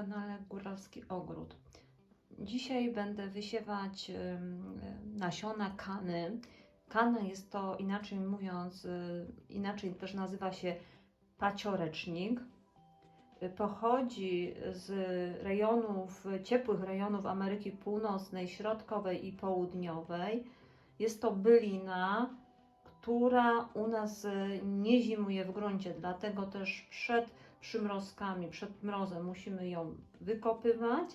kanale Góralski Ogród. Dzisiaj będę wysiewać nasiona kany. Kana jest to inaczej mówiąc, y, inaczej też nazywa się paciorecznik. Y, Pochodzi z rejonów, ciepłych rejonów Ameryki Północnej, Środkowej i Południowej. Jest to bylina, która u nas y, nie zimuje w gruncie, dlatego też przed przymrozkami, przed mrozem musimy ją wykopywać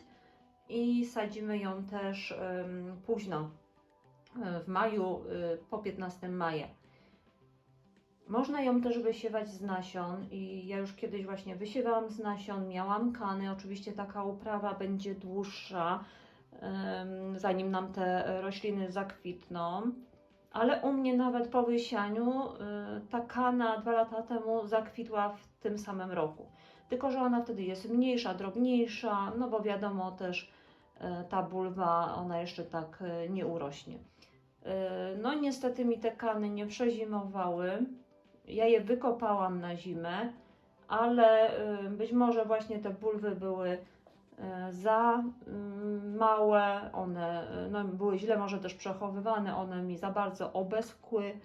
i sadzimy ją też późno, e, w maju, y, po 15 maja. Można ją też wysiewać z nasion i ja już kiedyś właśnie wysiewałam z nasion, miałam kany, oczywiście taka uprawa będzie dłuższa, zanim nam te rośliny zakwitną. Ale u mnie nawet po wysianiu y, ta kana dwa lata temu zakwitła w tym samym roku. Tylko, że ona wtedy jest mniejsza, drobniejsza, no bo wiadomo też y, ta bulwa, ona jeszcze tak y, nie urośnie. No niestety mi te kany nie przezimowały. Ja je wykopałam na zimę, ale być może właśnie te bulwy były za mm, małe, one e, no, były źle może też przechowywane, one mi za bardzo obeschły e,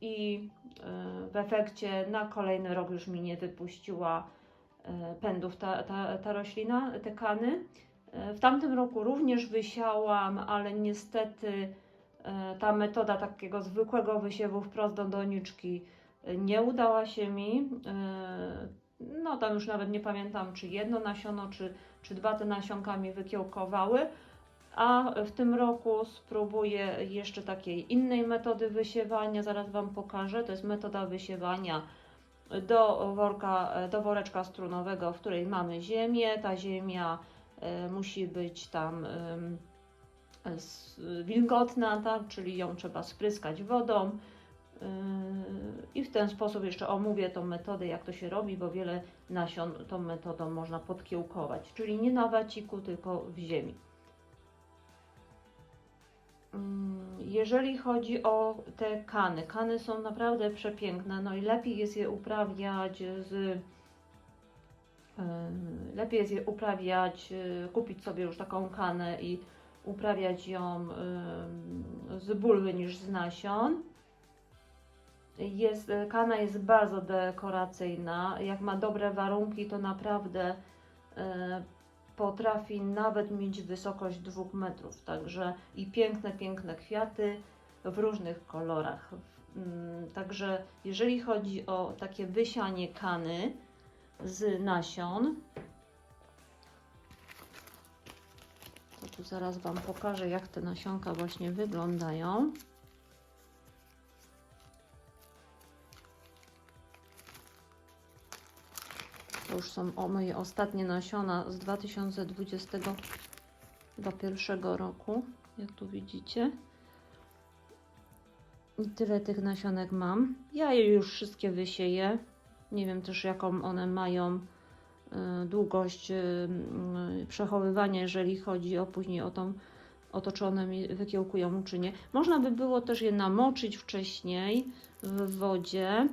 i e, w efekcie na kolejny rok już mi nie wypuściła e, pędów ta, ta, ta roślina, te kany. E, W tamtym roku również wysiałam, ale niestety e, ta metoda takiego zwykłego wysiewu wprost do doniczki e, nie udała się mi. No tam już nawet nie pamiętam, czy jedno nasiono, czy, czy dwa te nasionka mi wykiełkowały. A w tym roku spróbuję jeszcze takiej innej metody wysiewania, zaraz Wam pokażę. To jest metoda wysiewania do worka, do woreczka strunowego, w której mamy ziemię. Ta ziemia e, musi być tam em, s- wilgotna, tak? czyli ją trzeba spryskać wodą. Yy, I w ten sposób jeszcze omówię tą metodę, jak to się robi, bo wiele nasion tą metodą można podkiełkować, czyli nie na waciku, tylko w ziemi. Mm, Jeżeli chodzi o te kany, kany są naprawdę przepiękne, no i lepiej jest je uprawiać z yy, lepiej jest je uprawiać, yy, kupić sobie już taką kanę i uprawiać ją yy, z bulwy niż z nasion. Jest, kana jest bardzo dekoracyjna. Jak ma dobre warunki, to naprawdę e, potrafi nawet mieć wysokość 2 metrów. Także i piękne, piękne kwiaty w różnych kolorach. Mm, Także jeżeli chodzi o takie wysianie kany z nasion, to tu zaraz Wam pokażę, jak te nasionka właśnie wyglądają. To już są o moje ostatnie nasiona z 2021 roku, jak tu widzicie. I tyle tych nasionek mam. Ja je już wszystkie wysieję. Nie wiem też jaką one mają y, długość y, y, przechowywania, jeżeli chodzi o później o tą o to, czy one mi wykiełkują, czy nie. Można by było też je namoczyć wcześniej w wodzie.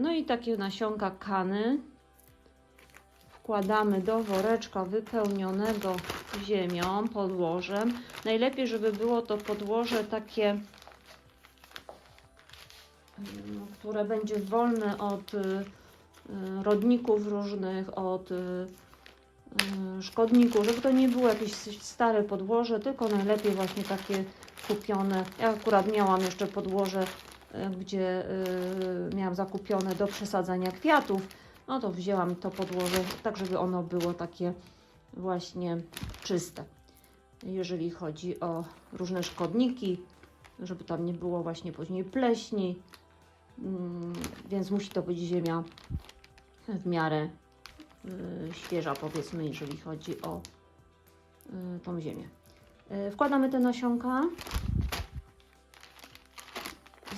No i takie nasionka kany wkładamy do woreczka wypełnionego ziemią, podłożem. Najlepiej, żeby było to podłoże takie, mm, które będzie wolne od y, y, rodników różnych, od y, szkodników, żeby to nie było jakieś stare podłoże, tylko najlepiej właśnie takie kupione. Ja akurat miałam jeszcze podłoże, gdzie miałam zakupione do przesadzania kwiatów no to wzięłam to podłoże, tak żeby ono było takie właśnie czyste. Jeżeli chodzi o różne szkodniki, żeby tam nie było właśnie później pleśni, mm, więc musi to być ziemia w miarę y, świeża, powiedzmy, jeżeli chodzi o y, tą ziemię. Y, Wkładamy te nasionka,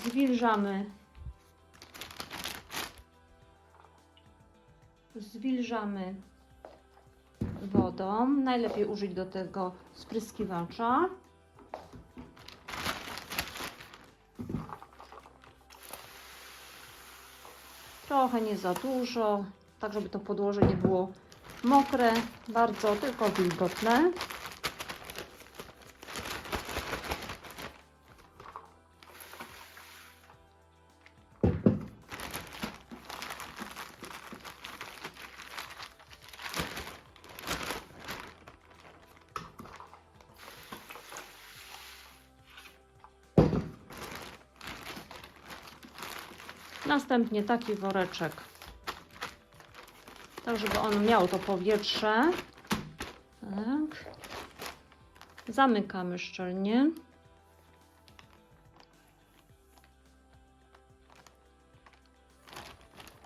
zwilżamy zwilżamy wodą. Najlepiej użyć do tego spryskiwacza. Trochę nie za dużo, tak żeby to podłoże nie było mokre, bardzo tylko wilgotne. Następnie taki woreczek, tak żeby on miał to powietrze. Tak. Zamykamy szczelnie.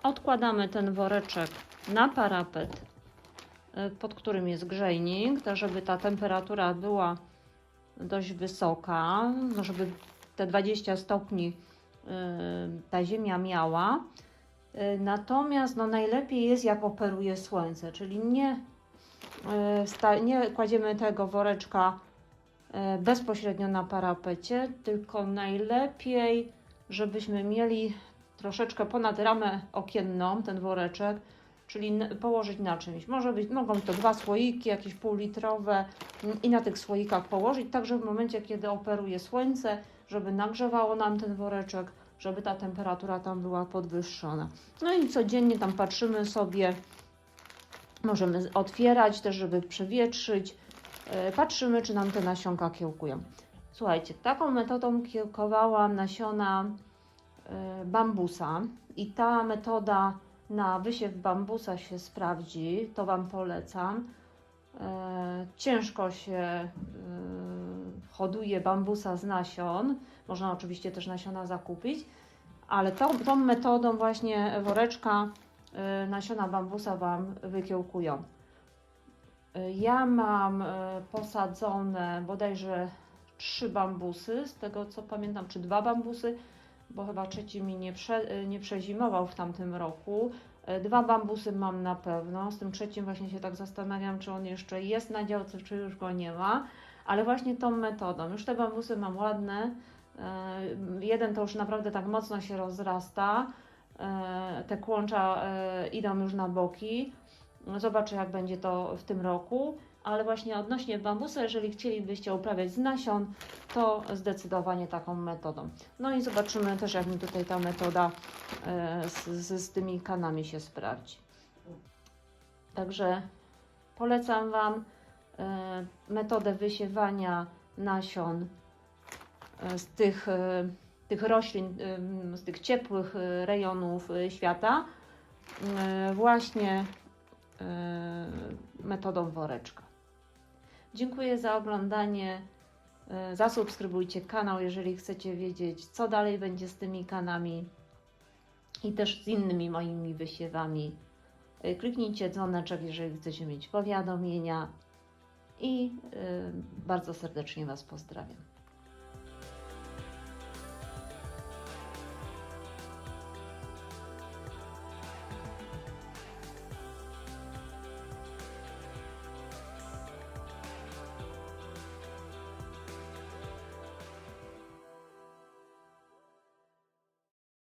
Odkładamy ten woreczek na parapet, y, pod którym jest grzejnik, tak żeby ta temperatura była dość wysoka, no żeby te 20 stopni ta ziemia miała. Y, Natomiast no, najlepiej jest, jak operuje słońce, czyli nie, y, nie kładziemy tego woreczka y, bezpośrednio na parapecie, tylko najlepiej, żebyśmy mieli troszeczkę ponad ramę okienną ten woreczek, czyli położyć na czymś. Może być, mogą to dwa słoiki, jakieś półlitrowe mm, i na tych słoikach położyć, tak że w momencie, kiedy operuje słońce, żeby nagrzewało nam ten woreczek, żeby ta temperatura tam była podwyższona. No i codziennie tam patrzymy sobie, możemy otwierać też, żeby przewietrzyć. E, Patrzymy, czy nam te nasionka kiełkują. Słuchajcie, taką metodą kiełkowałam nasiona e, bambusa i ta metoda na wysiew bambusa się sprawdzi, to Wam polecam. E, Ciężko się hoduje bambusa z nasion. Można oczywiście też nasiona zakupić, ale tą, metodą właśnie woreczka y, nasiona bambusa Wam wykiełkują. Y, Ja mam y, posadzone bodajże trzy bambusy, z tego co pamiętam, czy dwa bambusy, bo chyba trzeci mi nie, prze, nie przezimował w tamtym roku. Dwa bambusy mam na pewno, z tym trzecim właśnie się tak zastanawiam, czy on jeszcze jest na działce, czy już go nie ma, ale właśnie tą metodą. Już te bambusy mam ładne, E, Jeden to już naprawdę tak mocno się rozrasta. E, Te kłącza e, idą już na boki. Zobaczę, jak będzie to w tym roku. Ale właśnie odnośnie bambusa, jeżeli chcielibyście uprawiać z nasion, to zdecydowanie taką metodą. No i zobaczymy też, jak mi tutaj ta metoda z, z, z tymi kanami się sprawdzi. Także polecam Wam metodę wysiewania nasion e, z tych, e, tych roślin, z tych ciepłych e, rejonów e, świata, e, właśnie e, metodą woreczka. Dziękuję za oglądanie. E, Zasubskrybujcie kanał, jeżeli chcecie wiedzieć, co dalej będzie z tymi kanami i też z innymi moimi wysiewami. E, Kliknijcie dzwoneczek, jeżeli chcecie mieć powiadomienia i e, bardzo serdecznie Was pozdrawiam.